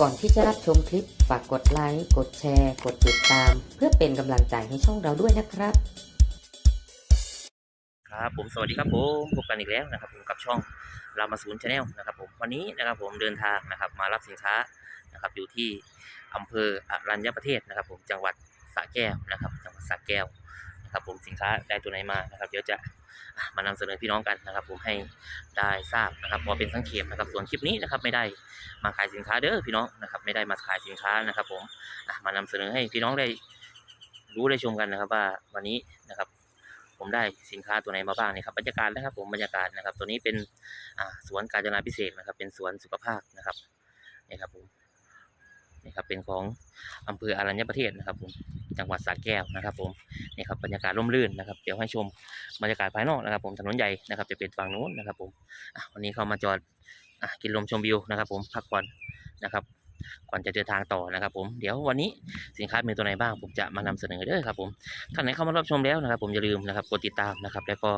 ก่อนที่จะรับชมคลิป ฝากกดไลค์ กดแชร์ กดติดตาม เพื่อเป็นกำลังใจให้ช่องเราด้วยนะครับ ครับผมสวัสดีครับผมพบกันอีกแล้วนะครับผมกับช่องรามาศูนย์ชาแนลนะครับผมวันนี้นะครับผมเดินทางนะครับมารับสินค้านะครับอยู่ที่อำเภออรัญญประเทศนะครับ ผมจังหวัดสระแก้วนะครับ จังหวัดสระแก้ว นะครับผมสินค้าได้ตัวไหนมานะครับ เดี๋ยวจะมานำเสนอพี่น้องกันนะครับผมให้ได้ทราบนะครับพอเป็นสังเขปนะครับส่วนคลิปนี้นะครับไม่ได้มาขายสินค้าเด้อพี่น้องนะครับไม่ได้มาขายสินค้านะครับ ผมมานำเสนอให้พี่น้องได้รู้ได้ชมกันนะครับ ว่าวันนี้นะครับ ผมได้สินค้าตัวไหนมาบ้างนี่ครับบรรยากาศนะครับ ผมบรรยากาศนะครับ ตัวนี้เป็นสวนกาญจนาพิเศษนะครับ เป็นสวนสุขภาพนะครับนี่ครับผม นี่ครับเป็นของอำเภออรัญญประเทศนะครับผมจังหวัดสระแก้วนะครับผมนี่ครับบรรยากาศร่มรื่นนะครับเดี๋ยวให้ชมบรรยากาศภายนอกนะครับ ผมถนนใหญ่นะครับจะเป็นฝั่งนู้นนะครับ ผมวันนี้เข้ามาจอดกินลมชมวิวนะครับ ผมพักผ่อนนะครับ ก่อนจะเดินทางต่อนะครับ ผมเดี๋ยววันนี้สินค้ามีตัวไหนบ้าง ผมจะมานำเสนอเด้อครับผมท่านไหนเข้ามารับชมแล้วนะครับ ผมอย่าลืมนะครับกดติดตามนะครับ แล้วก็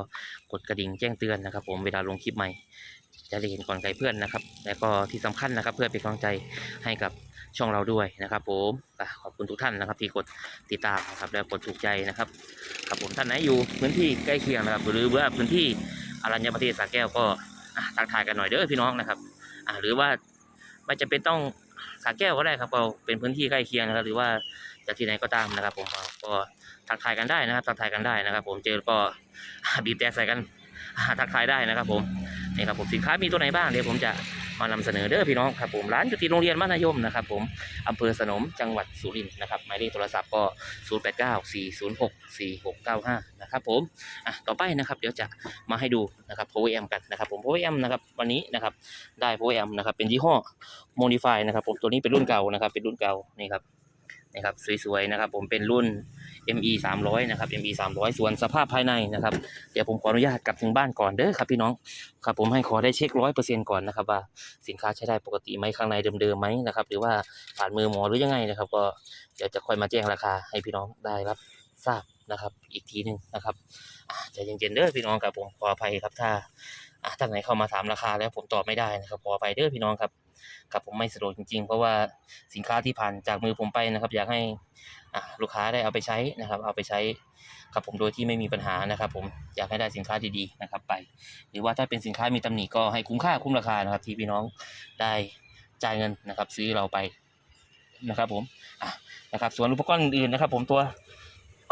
กดกระดิ่งแจ้งเตือนนะครับ ผมเวลาลงคลิปใหม่จะได้เห็นก่อนใครเพื่อนนะครับ แล้วก็ที่สำคัญนะครับ เพื่อเป็นกำลังใจให้กับ ช่องเราด้วยนะครับ ผมขอบคุณทุกท่านนะครับ ที่กดติดตามนะครับแล้วกดถูกใจนะครับครับผมท่านไหนอยู่พื้นที่ใกล้เคียงนะครับ หรือว่าพื้นที่อรัญญประเทศสระแก้วก็ทักทายกันหน่อยเด้อพี่น้องนะครับหรือว่าไม่จะเป็นต้องสระแก้วก็ได้ครับเราเป็นพื้นที่ใกล้เคียงนะครับ หรือว่าจากที่ไหนก็ตามนะครับ ผมก็ทักทายกันได้นะครับทักทายกันได้นะครับ ผมเจอก็บีบแต่ใส่กันทักทายได้นะครับ ผมนี่ครับผมสินค้ามีตัวไหนบ้างเดี๋ยวผมจะ มานำเสนอเด้อพี่น้องครับผมร้านอยู่ที่โรงเรียนมัธยมนะครับผมอำเภอสนมจังหวัดสุรินทร์นะครับหมายเลขโทรศัพท์ก็ 0 8 9 4 0 6 4 6 9 5 นะครับผมอะต่อไปนะครับเดี๋ยวจะมาให้ดูนะครับโพเอมกันนะครับผมโพเอมนะครับวันนี้นะครับได้โพเอมนะครับเป็นยี่ห้อโมดิฟายนะครับผมตัวนี้เป็นรุ่นเก่านะครับเป็นรุ่นเก่านี่ครับ นี่ครับสวยๆนะครับ ผมเป็นรุ่น ME 300นะครับ ME 300 ส่วนสภาพภายในนะครับ เดี๋ยวผมขออนุญาตกลับถึงบ้านก่อนเด้อครับพี่น้องครับผมให้ขอได้เช็คร้อยเปอร์เซ็นต์ก่อนนะครับว่าสินค้าใช้ได้ปกติไหมข้างในเดิมๆไหมนะครับหรือว่าผ่านมือหมอหรือยังไงนะครับ ก็เดี๋ยวจะค่อยมาแจ้งราคาให้พี่น้องได้รับทราบนะครับ อีกทีหนึ่งนะครับใจเย็นๆเด้อพี่น้องครับผมขออภัยครับถ้า อ่าท่านไหนเข้ามาถามราคาแล้วผมตอบไม่ได้นะครับขออภัยเด้อพี่น้องครับครับผมไม่สะดวกจริงๆ เพราะว่าสินค้าที่ผ่านจากมือผมไปนะครับ อยากให้อะลูกค้าได้เอาไปใช้นะครับ เอาไปใช้ครับผมโดยที่ไม่มีปัญหานะครับ ผมอยากให้ได้สินค้าดีๆนะครับ ไป หรือว่าถ้าเป็นสินค้ามีตำหนิก็ให้คุ้มค่าคุ้มราคานะครับ ที่พี่น้องได้จ่ายเงินนะครับ ซื้อเราไปนะครับ ผมอะนะครับ ส่วนอุปกรณ์อื่นๆนะครับ ผมตัว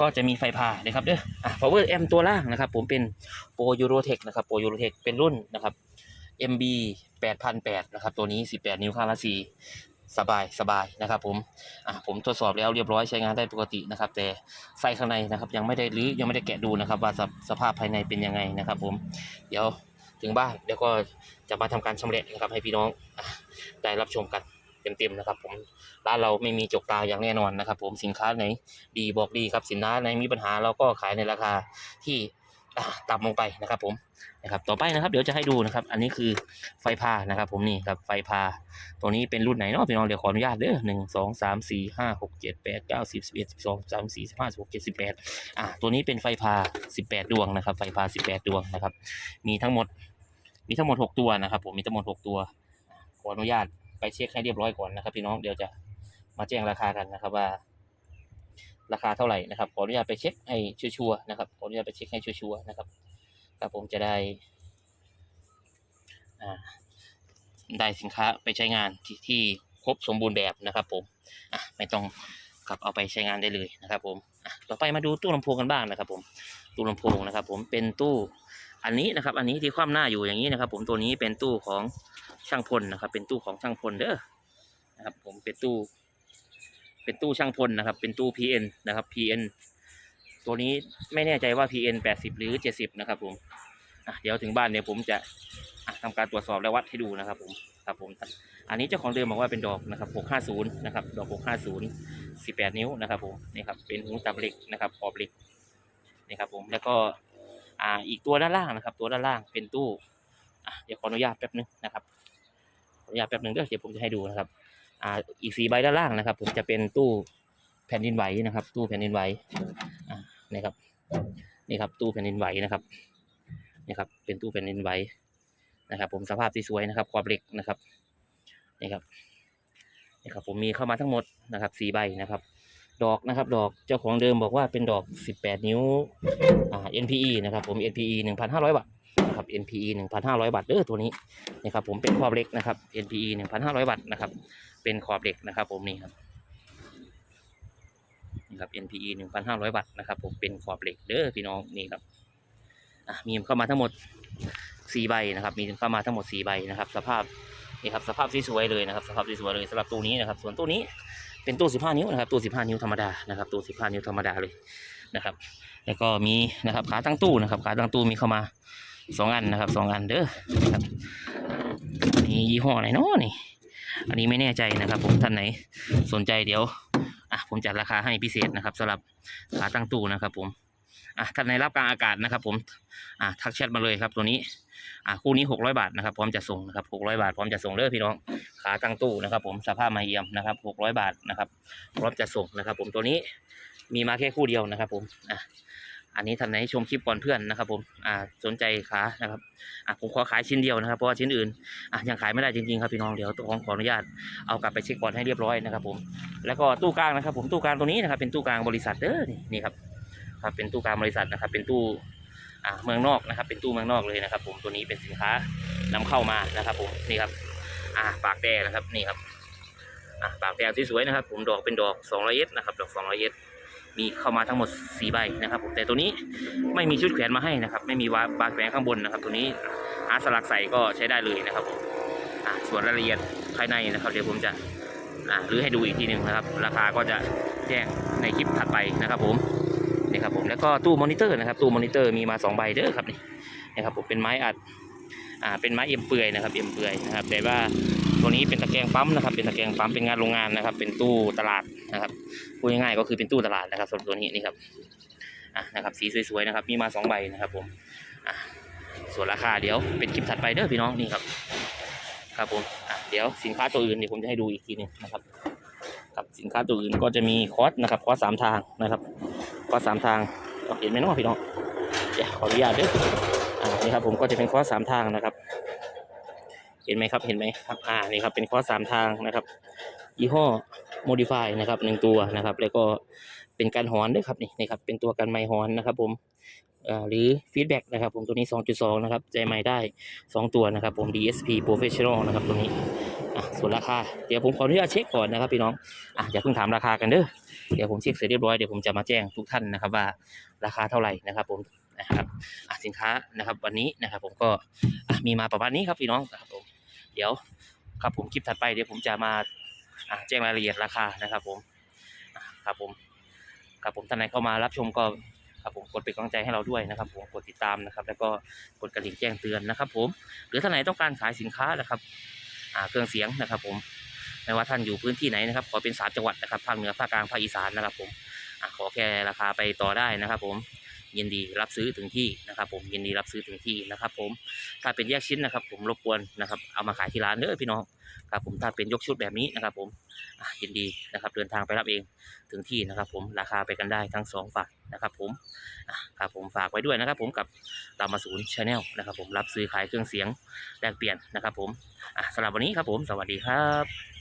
ก็จะมีไฟพานะครับเด้ออะ power amp ตัวล่างนะครับ ผมเป็น pro eurotech นะครับ pro eurotech เป็นรุ่นนะครับ MB 8008นะครับ ตัวนี้ 18 นิ้วข้างละ4สบายสบายนะครับ ผม อะผมทดสอบแล้วเรียบร้อยใช้งานได้ปกตินะครับ แต่ไส้ข้างในนะครับ ยังไม่ได้รื้อยังไม่ได้แกะดูนะครับ ว่าสภสภาพภายในเป็นยังไงนะครับ ผม เดี๋ยวถึงบ้านเดี๋ยวก็จะมาทำการชำแหละนะครับ ให้พี่น้องอได้รับชมกัน เต็มๆนะครับ ผมร้านเราไม่มีจกตาอย่างแน่นอนนะครับ ผมสินค้าไหนดีบอกดีครับสินค้าไหนมีปัญหาเราก็ขายในราคาที่ต่ำลงไปนะครับ ผมนะครับ ต่อไปนะครับ เดี๋ยวจะให้ดูนะครับ อันนี้คือไฟพานะครับ ผมนี่ครับไฟพาตัวนี้เป็นรุ่นไหนเนาะพี่น้องเดี๋ยวขออนุญาตเด้อหนึ่งสองสามสี่ห้าหกเจ็ดแปดเก้าสิบสิบเอ็ดสิบสองสามสี่สิบห้าสิบหกเจ็ดสิบแปดอ่าตัวนี้เป็นไฟพาสิบแปดดวงนะครับ ไฟพาสิบแปดดวงนะครับ มีทั้งหมด มีทั้งหมดหกตัวนะครับ ผมมีทั้งหมดหกตัวขออนุญาต ไปเช็คให้เรียบร้อยก่อนนะครับ พี่น้องเดี๋ยวจะมาแจ้งราคากันนะครับว่า ราคาเท่าไหร่นะครับขออนุญาตไปเช็คให้ชัวร์ๆนะครับขออนุญาตไปเช็คให้ชัวร์ๆนะครับครับผมจะได้อ่าได้สินค้าไปใช้งานที่ที่ครบสมบูรณ์แบบนะครับ ผมอะไม่ต้องกลับเอาไปใช้งานได้เลยนะครับ ผมต่อไปมาดูตู้ลำโพงกันบ้างนะครับ ผมตู้ลำโพงนะครับ ผมเป็นตู้ อันนี้นะครับอันนี้ที่คว่ำหน้าอยู่อย่างนี้นะครับ ผมตัวนี้เป็นตู้ของช่างพลนะครับ เป็นตู้ของช่างพลเด้อนะครับ ผมเป็นตู้ เป็นตู้ช่างพลนะครับ เป็นตู้ PN นะครับ PN ตัวนี้ไม่แน่ใจว่า PN 80 หรือ 70 นะครับ ผมเดี๋ยวถึงบ้านเนี่ยผมจะอะทำการตรวจสอบและวัดให้ดูนะครับ ผมครับผมอันนี้เจ้าของเดิมบอกว่าเป็นดอกนะครับ 650 นะครับ ดอก 650 18 นิ้วนะครับ ผมนี่ครับเป็นหูตับเหล็กนะครับขอบเหล็กนี่ครับ ผมแล้วก็ อ่าอีกตัวด้านล่างนะครับ ตัวด้านล่างเป็นตู้อะเดี๋ยวขออนุญาตแป๊บนึงนะครับขออนุญาตแป๊บนึงเด้อเดี๋ยวผมจะให้ดูนะครับอ่าอีกสีใบด้านล่างนะครับ ผมจะเป็นตู้แผ่นดินไหวนะครับ ตู้แผ่นดินไหวอ่านี่ครับนี่ครับ ตู้แผ่นดินไหวนะครับนี่ครับ เป็นตู้แผ่นดินไหวนะครับ ผมสภาพที่สวยนะครับขอบเหล็กนะครับนี่ครับนี่ครับผมมีเข้ามาทั้งหมดนะครับสี่ใบนะครับ ดอกนะครับ ดอกเจ้าของเดิมบอกว่าเป็นดอก 18 นิ้วอ่า NPE นะครับผม NPE 1,500 บาทนะครับ NPE 1,500 บาทเด้อตัวนี้นะครับผมเป็นขอบเหล็กนะครับ NPE 1,500 บาทนะครับ เป็นขอบเหล็กนะครับ ผมนี่ครับนี่ครับ NPE 1,500 บาทนะครับ ผมเป็นขอบเหล็กเด้อพี่น้องนี่ครับอะมีเข้ามาทั้งหมด4ใบนะครับ มีเข้ามาทั้งหมด4ใบนะครับ สภาพนี่ครับสภาพสวยๆเลยนะครับ สภาพสวยๆเลยสำหรับตู้นี้นะครับ ส่วนตู้นี้ เป็นตู้ 15 นิ้วนะครับตู้ 15 นิ้วธรรมดานะครับตู้ 15 นิ้วธรรมดาเลยนะครับ แล้วก็มีนะครับขาตั้งตู้นะครับขาตั้งตู้มีเข้ามาสองอันนะครับสองอันเด้อนะครับนี่ยี่ห้อไหนเนาะนี่ อันนี้ไม่แน่ใจนะครับ ผมท่านไหนสนใจเดี๋ยวอะผมจัดราคาให้พิเศษนะครับสำหรับขาตั้งตู้นะครับผม อะท่านไหนรับกลางอากาศนะครับ ผมอะทักแชทมาเลยครับตัวนี้อะคู่นี้600บาทนะครับพร้อมจะส่งนะครับ600บาทพร้อมจะส่งเด้อพี่น้องขาตั้งตู้นะครับ ผมสภาพมาเยี่ยมนะครับ600บาทนะครับ พร้อมจะส่งนะครับ ผมตัวนี้มีมาแค่คู่เดียวนะครับ ผมอะอันนี้ท่านไหนชมคลิปก่อนเพื่อนนะครับ ผมอ่าสนใจขานะครับอะผมขอขายชิ้นเดียวนะครับเพราะว่าชิ้นอื่นอะยังขายไม่ได้จริงๆครับพี่น้องเดี๋ยวต้องขออนุญาตเอากลับไปเช็คก่อนให้เรียบร้อยนะครับ ผมแล้วก็ตู้กลางนะครับ ผมตู้กลางตัวนี้นะครับเป็นตู้กลางบริษัทเด้อนี่ครับ ครับ เป็นตู้กลางบริษัทนะครับ เป็นตู้เมืองนอกนะครับ เป็นตู้เมืองนอกเลยนะครับ ผมตัวนี้เป็นสินค้านำเข้ามานะครับผมนี่ครับอ่าปากแดงนะครับนี่ครับอะปากแดงสวยๆนะครับ ผมดอกเป็นดอก2 0 0เอสนะครับ ดอก2 0 0เอสมีเข้ามาทั้งหมด4ใบนะครับ ผมแต่ตัวนี้ไม่มีชุดแขวนมาให้นะครับ ไม่มีวาบาแขวนข้างบนนะครับ ตัวนี้หาสลักใส่ก็ใช้ได้เลยนะครับผมส่วนรายละเอียดภายในนะครับ เดี๋ยวผมจะอ่ารื้อให้ดูอีกทีหนึ่งนะครับ ราคาก็จะแจ้งในคลิปถัดไปนะครับผม นี่ครับผมแล้วก็ตู้มอนิเตอร์นะครับตู้มอนิเตอร์มีมา2ใบเด้อครับนี่นะครับผมเป็นไม้อัดอ่าเป็นไม้เอ็มเปื่อยนะครับเอ็มเปื่อยนะครับแต่ว่าตัวนี้เป็นตะแกรงปั๊มนะครับเป็นตะแกรงปั๊มเป็นงานโรงงานนะครับ เป็นตู้ตลาดนะครับพูดง่ายๆก็คือเป็นตู้ตลาดนะครับส่วนตัวนี้นี่ครับอะนะครับสีสวยๆนะครับมีมาสองใบนะครับผมอะส่วนราคาเดี๋ยวเป็นคลิปถัดไปเด้อพี่น้องนี่ครับครับผมอะเดี๋ยวสินค้าตัวอื่นเดี๋ยวผมจะให้ดูอีกทีนึงนะครับครับสินค้าตัวอื่นก็จะมีคอร์สนะครับคอร์สสามทางนะครับ คอสามทางเห็นไหมน้องพี่น้องเดี๋ยวขออนุญาตด้ออ่านี่ครับผมก็จะเป็นคอสามทางนะครับ เห็นไหมครับเห็นไหมครับอ่านี่ครับเป็นคอสามทางนะครับยี่ห้อ modify นะครับหนึ่งตัวนะครับ แล้วก็เป็นการหอนด้วยครับนี่นี่ครับเป็นตัวกันไมค์หอนนะครับ ผมหรือฟีดแบ็กนะครับ ผมตัวนี้ 2.2 นะครับใจไมค์ได้ 2 ตัวนะครับ ผม DSP Professional นะครับตัวนี้ ส่วนราคา เดี๋ยวผมขออนุญาตเช็คก่อนนะครับพี่น้องอะอย่าเพิ่งถามราคากันเด้อเดี๋ยวผมเช็คเสร็จเรียบร้อยเดี๋ยวผมจะมาแจ้งทุกท่านนะครับว่าราคาเท่าไหร่นะครับผมนะครับสินค้านะครับวันนี้นะครับ ผมก็มีมาประมาณนี้ครับพี่น้องครับผมเดี๋ยวครับผมคลิปถัดไปเดี๋ยวผมจะมาแจ้งรายละเอียดราคานะครับ ผมครับผมครับผมท่านไหนเข้ามารับชมก็ครับผมกดเป็นกำลังใจให้เราด้วยนะครับ ผมกดติดตามนะครับ แล้วก็กดกระดิ่งแจ้งเตือนนะครับ ผมหรือท่านไหนต้องการขายสินค้านะครับ เครื่องเสียงนะครับ ผมไม่ว่าท่านอยู่พื้นที่ไหนนะครับ ขอเป็นสามจังหวัดนะครับภาคเหนือภาคกลางภาคอีสานนะครับ ผมอขอแค่ราคาไปต่อได้นะครับ ผม ยินดีรับซื้อถึงที่นะครับ ผมยินดีรับซื้อถึงที่นะครับ ผมถ้าเป็นแยกชิ้นนะครับ ผมรบกวนนะครับ เอามาขายที่ร้านเด้อพี่น้องครับ ผมถ้าเป็นยกชุดแบบนี้นะครับ ผมยินดีนะครับ เดินทางไปรับเองถึงที่นะครับ ผมราคาไปกันได้ทั้งสองฝ่ายนะครับ ผมครับผมฝากไว้ด้วยนะครับ ผมกับตามมาศูนย์ชาแนลนะครับ ผมรับซื้อขายเครื่องเสียงแลกเปลี่ยนนะครับ ผมสำหรับวันนี้ครับผม สวัสดีครับ